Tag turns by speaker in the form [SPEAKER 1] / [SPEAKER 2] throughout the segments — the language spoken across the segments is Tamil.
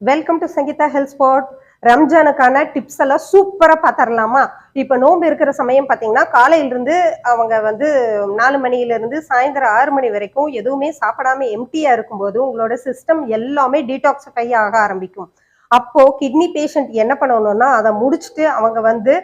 [SPEAKER 1] Welcome to Sangeetha health spot ரம்ஜானுக்கான tips எல்லாம் சூப்பரா பாத்திரலாமா? இப்ப நோன்பு இருக்கிற சமயம் பாத்தீங்கன்னா காலையில இருந்து அவங்க வந்து நாலு மணில இருந்து சாயந்தரம் ஆறு மணி வரைக்கும் எதுவுமே சாப்பிடாம எம்டியா இருக்கும்போது உங்களோட சிஸ்டம் எல்லாமே டீடாக்சிஃபை ஆக ஆரம்பிக்கும். அப்போ கிட்னி பேஷண்ட் என்ன பண்ணணும்னா அதை முடிச்சுட்டு அவங்க வந்து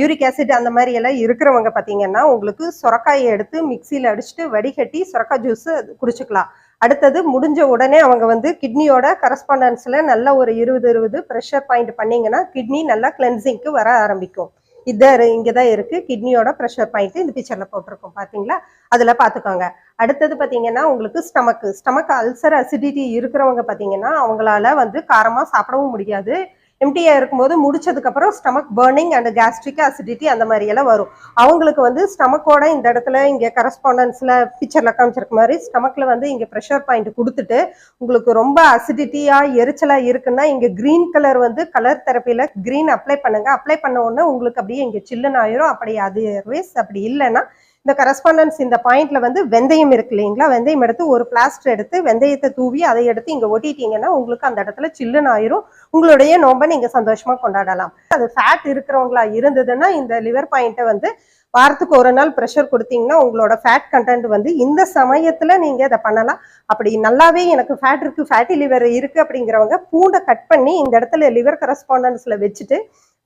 [SPEAKER 1] யூரிக் ஆசிட் அந்த மாதிரி எல்லாம் இருக்கிறவங்க பார்த்தீங்கன்னா உங்களுக்கு சுரக்காயை எடுத்து மிக்சியில் அடிச்சுட்டு வடிகட்டி சுரக்காய் ஜூஸ் குடிச்சுக்கலாம். அடுத்தது முடிஞ்ச உடனே அவங்க வந்து கிட்னியோட கரஸ்பாண்டன்ஸில் நல்ல ஒரு இருபது இருபது ப்ரெஷர் பாயிண்ட் பண்ணிங்கன்னா கிட்னி நல்லா கிளென்சிங்க்கு வர ஆரம்பிக்கும். இதான் இங்கே தான் இருக்குது கிட்னியோட ப்ரெஷர் பாயிண்ட் இந்த பிக்சரில் போட்டிருக்கோம் பார்த்தீங்களா அதில் பார்த்துக்கோங்க அடுத்தது பார்த்தீங்கன்னா உங்களுக்கு ஸ்டமக்கு ஸ்டமக் அல்சர் அசிடிட்டி இருக்கிறவங்க பார்த்தீங்கன்னா அவங்களால வந்து காரமாக சாப்பிடவும் முடியாது. எம்டியா இருக்கும்போது முடிச்சதுக்கப்புறம் stomach burning and gastric acidity அந்த மாதிரி எல்லாம் வரும். அவங்களுக்கு வந்து ஸ்டமக்கோட இந்த இடத்துல இங்கே கரஸ்பாண்டன்ஸில் பிக்சரில் காமிச்சிருக்க மாதிரி ஸ்டமக்கில் வந்து இங்கே ப்ரெஷர் பாயிண்ட் கொடுத்துட்டு உங்களுக்கு ரொம்ப அசிடிட்டியாக எரிச்சலாக இருக்குன்னா இங்கே க்ரீன் கலர் வந்து கலர் தெரப்பியில் க்ரீன் அப்ளை பண்ணுங்க. அப்ளை பண்ண உடனே உங்களுக்கு அப்படியே இங்கே சில்லுன்னு ஆயிரும். அப்படி அதர்வைஸ் அப்படி இல்லைன்னா இந்த கரஸ்பாண்டன்ஸ் இந்த பாயிண்ட்ல வந்து வெந்தயம் இருக்கு இல்லைங்களா? வெந்தயம் எடுத்து ஒரு பிளாஸ்டர் எடுத்து வெந்தயத்தை தூவி அதை எடுத்து இங்க ஒட்டிட்டீங்கன்னா உங்களுக்கு அந்த இடத்துல சில்லுன்னு ஆயிரும். உங்களுடைய நோம்பை நீங்க சந்தோஷமா கொண்டாடலாம். அது ஃபேட் இருக்கிறவங்களா இருந்ததுன்னா இந்த லிவர் பாயிண்ட்டை வந்து வாரத்துக்கு ஒரு நாள் ப்ரெஷர் கொடுத்தீங்கன்னா உங்களோட ஃபேட் கண்டென்ட் வந்து இந்த சமயத்துல நீங்க இதை பண்ணலாம். அப்படி நல்லாவே எனக்கு ஃபேட் இருக்கு ஃபேட்டி லிவர் இருக்கு அப்படிங்கிறவங்க பூண்டை கட் பண்ணி இந்த இடத்துல லிவர் கரஸ்பாண்டன்ஸ்ல வச்சுட்டு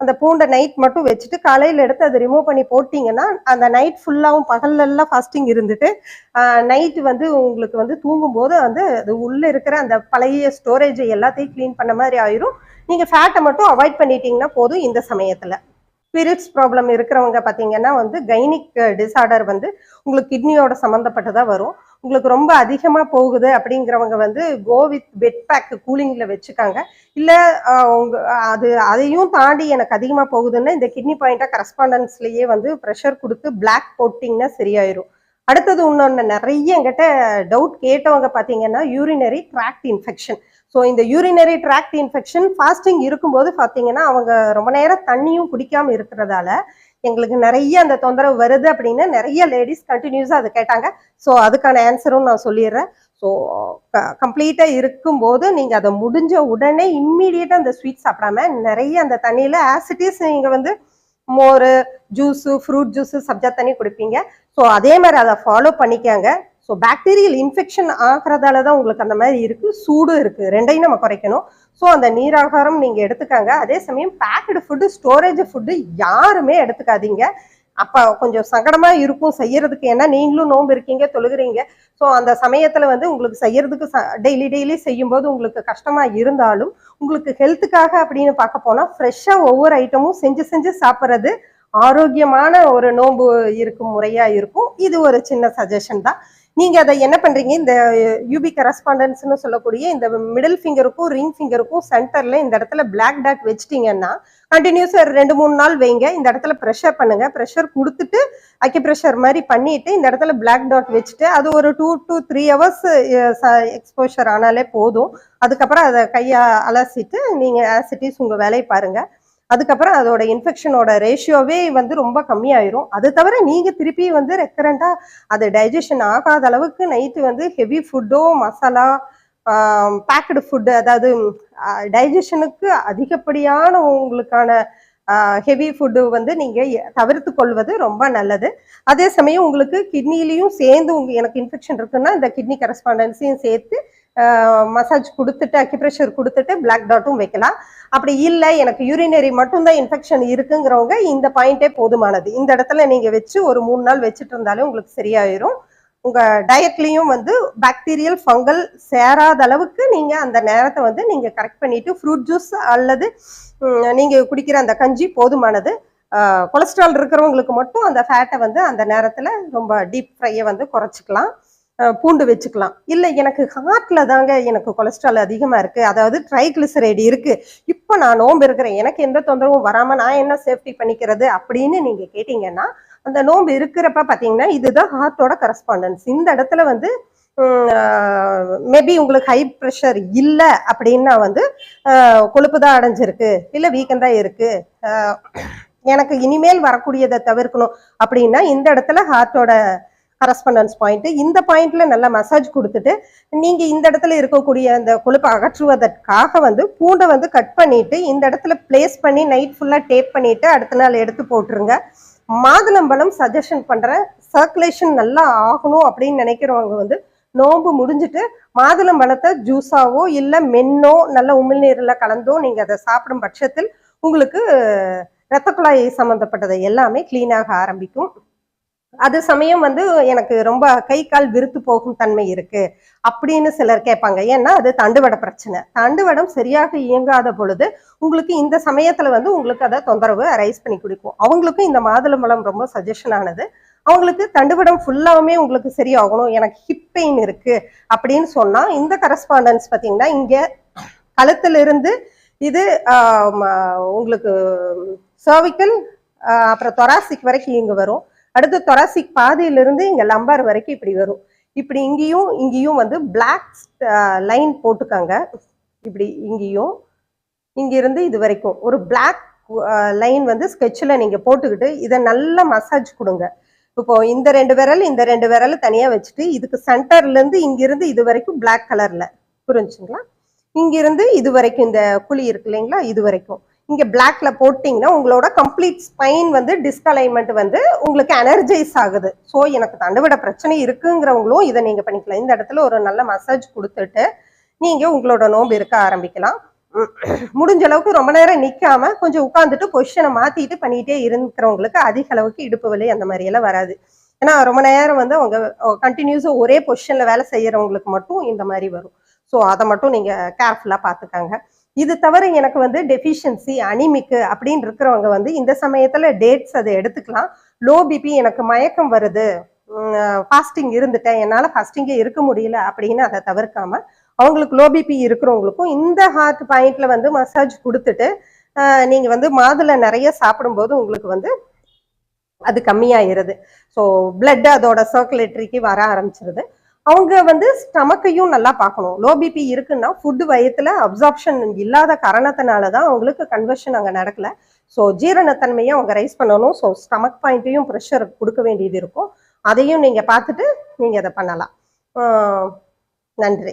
[SPEAKER 1] அந்த பூண்டை நைட் மட்டும் வச்சுட்டு காலையில் எடுத்து அதை ரிமூவ் பண்ணி போட்டிங்கன்னா அந்த நைட் ஃபுல்லாகவும் பகல்லெல்லாம் ஃபாஸ்டிங் இருந்துட்டு நைட்டு வந்து உங்களுக்கு வந்து தூங்கும்போது வந்து அது உள்ளே இருக்கிற அந்த பழைய ஸ்டோரேஜை எல்லாத்தையும் க்ளீன் பண்ண மாதிரி ஆயிரும். நீங்கள் ஃபேட்டை மட்டும் அவாய்ட் பண்ணிட்டீங்கன்னா போதும் இந்த சமயத்தில். ஸ்பிரிட்ஸ் ப்ராப்ளம் இருக்கிறவங்க பார்த்தீங்கன்னா வந்து கைனிக் டிசார்டர் வந்து உங்களுக்கு கிட்னியோட சம்மந்தப்பட்டதாக வரும். உங்களுக்கு ரொம்ப அதிகமாக போகுது அப்படிங்கிறவங்க வந்து கோ வித் பெட் பேக் கூலிங்கில் வச்சுக்காங்க. இல்லை உங்க அது அதையும் தாண்டி எனக்கு அதிகமாக போகுதுன்னா இந்த கிட்னி பாயிண்டாக கரஸ்பாண்டன்ஸ்லேயே வந்து ப்ரெஷர் கொடுத்து பிளாக் போட்டிங்கன்னா சரியாயிரும். அடுத்தது இன்னொன்று நிறைய என்கிட்ட டவுட் கேட்டவங்க பார்த்தீங்கன்னா யூரினரி ட்ராக்ட் இன்ஃபெக்ஷன் ஸோ இந்த யூரினரி ட்ராக்ட் இன்ஃபெக்ஷன் ஃபாஸ்டிங் இருக்கும்போது பார்த்தீங்கன்னா அவங்க ரொம்ப நேரம் தண்ணியும் குடிக்காமல் இருக்கிறதால எங்களுக்கு நிறைய அந்த தொந்தரவு வருது அப்படின்னு நிறைய லேடிஸ் கண்டினியூஸாக அதை கேட்டாங்க. ஸோ அதுக்கான ஆன்சரும் நான் சொல்லிடுறேன். ஸோ கம்ப்ளீட்டாக இருக்கும்போது நீங்கள் அதை முடிஞ்ச உடனே இம்மீடியட்டாக அந்த ஸ்வீட் சாப்பிடாம நிறைய அந்த தண்ணியில் ஆசிட்டிஸ் நீங்கள் வந்து மோர் ஜூஸு ஃப்ரூட் ஜூஸு சப்ஜா தண்ணி குடிப்பீங்க. ஸோ அதே மாதிரி அதை ஃபாலோ பண்ணிக்காங்க. ஸோ பாக்டீரியல் இன்ஃபெக்ஷன் ஆகிறதால தான் உங்களுக்கு அந்த மாதிரி இருக்குது சூடும் இருக்குது ரெண்டையும் நம்ம குறைக்கணும். ஸோ அந்த நீராகாரம் நீங்கள் எடுத்துக்காங்க. அதே சமயம் பேக்கடு ஃபுட்டு ஸ்டோரேஜ் ஃபுட்டு யாருமே எடுத்துக்காதீங்க. அப்போ கொஞ்சம் சங்கடமாக இருக்கும் செய்யறதுக்கு. ஏன்னா நீங்களும் நோன்பு இருக்கீங்க தொழுகிறீங்க. ஸோ அந்த சமயத்தில் வந்து உங்களுக்கு செய்யறதுக்கு டெய்லி டெய்லி செய்யும்போது உங்களுக்கு கஷ்டமாக இருந்தாலும் உங்களுக்கு ஹெல்த்துக்காக அப்படின்னு பார்க்க போனால் ஃப்ரெஷ்ஷாக ஒவ்வொரு ஐட்டமும் செஞ்சு செஞ்சு சாப்பிட்றது ஆரோக்கியமான ஒரு நோன்பு இருக்கும் முறையாக இருக்கும். இது ஒரு சின்ன சஜஷன் தான். நீங்க அதை என்ன பண்றீங்க? இந்த யூபி கரஸ்பாண்டன்ஸ்னு சொல்லக்கூடிய இந்த மிடில் ஃபிங்கருக்கும் ரிங் ஃபிங்கருக்கும் சென்டர்ல இந்த இடத்துல பிளாக் டாட் வச்சிட்டீங்கன்னா கண்டினியூஸா ரெண்டு மூணு நாள் வைங்க. இந்த இடத்துல ப்ரெஷர் பண்ணுங்க. ப்ரெஷர் கொடுத்துட்டு அக்கி ப்ரெஷர் மாதிரி பண்ணிட்டு இந்த இடத்துல பிளாக் டாட் வச்சுட்டு அது ஒரு two to three hours exposure ஆனாலே போதும். அதுக்கப்புறம் அதை கையை அலசிட்டு நீங்க ஆசிட்டிஸ் உங்க வேலையை பாருங்க. அதுக்கப்புறம் அதோட இன்ஃபெக்ஷனோட ரேஷியோவே வந்து ரொம்ப கம்மியாயிரும். அது தவிர நீங்க திருப்பி வந்து ரெக்கரண்டா அது டைஜஷன் ஆகாத அளவுக்கு நைட்டு வந்து ஹெவி ஃபுட்டோ மசாலா பேக்கடு ஃபுட்டு அதாவது டைஜஷனுக்கு அதிகப்படியான உங்களுக்கான ஹெவி ஃபுட்டு வந்து நீங்கள் தவிர்த்து கொள்வது ரொம்ப நல்லது. அதே சமயம் உங்களுக்கு கிட்னிலையும் சேர்ந்து உங்க எனக்கு இன்ஃபெக்ஷன் இருக்குன்னா இந்த கிட்னி கரஸ்பாண்டன்ஸையும் சேர்த்து மசாஜ் கொடுத்துட்டு அக்யூப்ரெஷர் கொடுத்துட்டு பிளாக் டாட்டும் வைக்கலாம். அப்படி இல்லை எனக்கு யூரினரி மட்டும்தான் இன்ஃபெக்ஷன் இருக்குங்கிறவங்க இந்த பாயிண்டே போதுமானது. இந்த இடத்துல நீங்கள் வச்சு ஒரு மூணு நாள் வச்சுட்டு இருந்தாலே உங்களுக்கு சரியாயிரும். உங்கள் டயட்லேயும் வந்து பாக்டீரியல் ஃபங்கல் சேராத அளவுக்கு நீங்கள் அந்த நேரத்தை வந்து நீங்கள் கரெக்ட் பண்ணிவிட்டு ஃப்ரூட் ஜூஸ் அல்லது நீங்கள் குடிக்கிற அந்த கஞ்சி போதுமானது. கொலஸ்ட்ரால் இருக்கிறவங்களுக்கு மட்டும் அந்த ஃபேட்டை வந்து அந்த நேரத்தில் ரொம்ப டீப் ஃப்ரையை வந்து குறைச்சிக்கலாம். பூண்டு வச்சுக்கலாம். இல்லை எனக்கு ஹார்ட்ல தாங்க எனக்கு கொலஸ்ட்ரால் அதிகமாக இருக்குது அதாவது ட்ரைக்ளிசரைடு இருக்குது இப்போ நான் நோன்பு இருக்கிறேன். எனக்கு எந்த தொந்தரவும் வராமல் நான் என்ன சேஃப்டி பண்ணிக்கிறது அப்படின்னு நீங்கள் கேட்டிங்கன்னா அந்த நோன்பு இருக்கிறப்ப பார்த்தீங்கன்னா இதுதான் ஹார்ட்டோட கரஸ்பாண்டன்ஸ் இந்த இடத்துல வந்து மேபி உங்களுக்கு ஹை ப்ரெஷர் இல்லை அப்படின்னா வந்து கொழுப்பு தான் அடைஞ்சிருக்கு. இல்லை வீக்கம் தான் எனக்கு இனிமேல் வரக்கூடியதை தவிர்க்கணும் அப்படின்னா இந்த இடத்துல ஹார்ட்டோட கரஸ்பண்டன்ஸ் பாயிண்ட் இந்த பாயிண்ட்ல நல்லா மசாஜ் கொடுத்துட்டு நீங்க இந்த இடத்துல இருக்கக்கூடிய அந்த கொழுப்பை அகற்றுவதற்காக வந்து பூண்டை வந்து கட் பண்ணிட்டு இந்த இடத்துல பிளேஸ் பண்ணி நைட் ஃபுல்லா டேப் பண்ணிட்டு அடுத்த நாள் எடுத்து போட்டுருங்க. மாதுளம்பழம் சஜஷன் பண்றேன் சர்க்குலேஷன் நல்லா ஆகணும் அப்படின்னு நினைக்கிறவங்க வந்து நோம்பு முடிஞ்சிட்டு மாதுளம்பழத்தை ஜூஸாவோ இல்லை மென்னோ நல்ல உமிழ்நீரில் கலந்தோ நீங்கள் அதை சாப்பிடும் பட்சத்தில் உங்களுக்கு இரத்த குழாய் சம்மந்தப்பட்டது எல்லாமே க்ளீனாக ஆரம்பிக்கும். அது சமயம் வந்து எனக்கு ரொம்ப கை கால் விருத்து போகும் தன்மை இருக்கு அப்படின்னு சிலர் கேட்பாங்க. ஏன்னா அது தண்டுவட பிரச்சனை. தண்டுவடம் சரியாக இயங்காத பொழுது உங்களுக்கு இந்த சமயத்துல வந்து உங்களுக்கு அதை தொந்தரவு ரைஸ் பண்ணி கொடுக்கும். அவங்களுக்கும் இந்த மாதுளம்பழம் ரொம்ப சஜஷன் ஆனது. அவங்களுக்கு தண்டுவடம் ஃபுல்லாவுமே உங்களுக்கு சரியாகணும் எனக்கு ஹிப் பெயின் இருக்கு அப்படின்னு சொன்னா இந்த கரஸ்பாண்டன்ஸ் பார்த்தீங்கன்னா இங்க கழுத்துல இருந்து இது உங்களுக்கு சர்விக்கல் அப்புறம் தொராசிக் வரைக்கும் இங்க வரும். அடுத்து தொராசிக் பாதையிலிருந்து இங்கே லம்பார் வரைக்கும் இப்படி வரும். இப்படி இங்கேயும் இங்கேயும் வந்து பிளாக் லைன் போட்டுக்கோங்க. இப்படி இங்கேயும் இங்கிருந்து இது வரைக்கும். ஒரு பிளாக் லைன் வந்து ஸ்கெட்சில் நீங்கள் போட்டுக்கிட்டு இதை நல்லா மசாஜ் கொடுங்க. இப்போ இந்த ரெண்டு விரல் இந்த ரெண்டு விரல் தனியாக வச்சுட்டு இதுக்கு சென்டர்லேருந்து இங்கிருந்து இது வரைக்கும் பிளாக் கலரில் புரிஞ்சுங்களா? இங்கிருந்து இது வரைக்கும் இந்த குழி இருக்கு இல்லைங்களா? இது வரைக்கும். இங்கே பிளாக்ல போட்டிங்கன்னா உங்களோட கம்ப்ளீட் ஸ்பைன் வந்து டிஸ்கலைன்மெண்ட் வந்து உங்களுக்கு எனர்ஜைஸ் ஆகுது. ஸோ எனக்கு தண்டுவிட பிரச்சனை இருக்குங்கிறவங்களும் இதை நீங்கள் பண்ணிக்கலாம். இந்த இடத்துல ஒரு நல்ல மசாஜ் கொடுத்துட்டு நீங்கள் உங்களோட நோன்பு இருக்க ஆரம்பிக்கலாம். முடிஞ்ச அளவுக்கு ரொம்ப நேரம் நிற்காம கொஞ்சம் உட்காந்துட்டு பொசிஷனை மாற்றிட்டு பண்ணிகிட்டே இருக்கிறவங்களுக்கு அதிக அளவுக்கு இடுப்பு வலி அந்த மாதிரி எல்லாம் வராது. ஏன்னா ரொம்ப நேரம் வந்து அவங்க கண்டினியூஸாக ஒரே பொசிஷனில் வேலை செய்யறவங்களுக்கு மட்டும் இந்த மாதிரி வரும். ஸோ அதை மட்டும் நீங்கள் கேர்ஃபுல்லாக பார்த்துக்கங்க. இது தவிர எனக்கு வந்து டெஃபிஷியன்சி அனிமிக்கு அப்படின்னு இருக்கிறவங்க வந்து இந்த சமயத்துல டேட்ஸ் அதை எடுத்துக்கலாம். லோ பிபி எனக்கு மயக்கம் வருது. ஃபாஸ்டிங் இருந்துட்டேன். என்னால் ஃபாஸ்டிங்கே இருக்க முடியல அப்படின்னு அதை தவிர்க்காம அவங்களுக்கு லோ பிபி இருக்கிறவங்களுக்கும் இந்த ஹார்ட் பாயிண்ட்ல வந்து மசாஜ் கொடுத்துட்டு நீங்கள் நீங்க வந்து மாதுளை நிறைய சாப்பிடும்போது உங்களுக்கு வந்து அது கம்மியாயிருது. ஸோ பிளட் அதோட சர்க்குலேட்டரிக்கு வர ஆரம்பிச்சிருது. அவங்க வந்து ஸ்டமக்கையும் நல்லா பார்க்கணும். லோ பிபி இருக்குன்னா ஃபுட்டு வயத்துல அப்சார்ப்ஷன் இல்லாத காரணத்தினால தான் அவங்களுக்கு கன்வர்ஷன் அங்கே நடக்கல. ஸோ ஜீரணத்தன்மையை அவங்க ரைஸ் பண்ணணும். ஸோ ஸ்டமக் பாயிண்ட்டையும் ப்ரெஷர் கொடுக்க வேண்டியது இருக்கும். அதையும் நீங்கள் பார்த்துட்டு நீங்கள் அதை பண்ணலாம். நன்றி.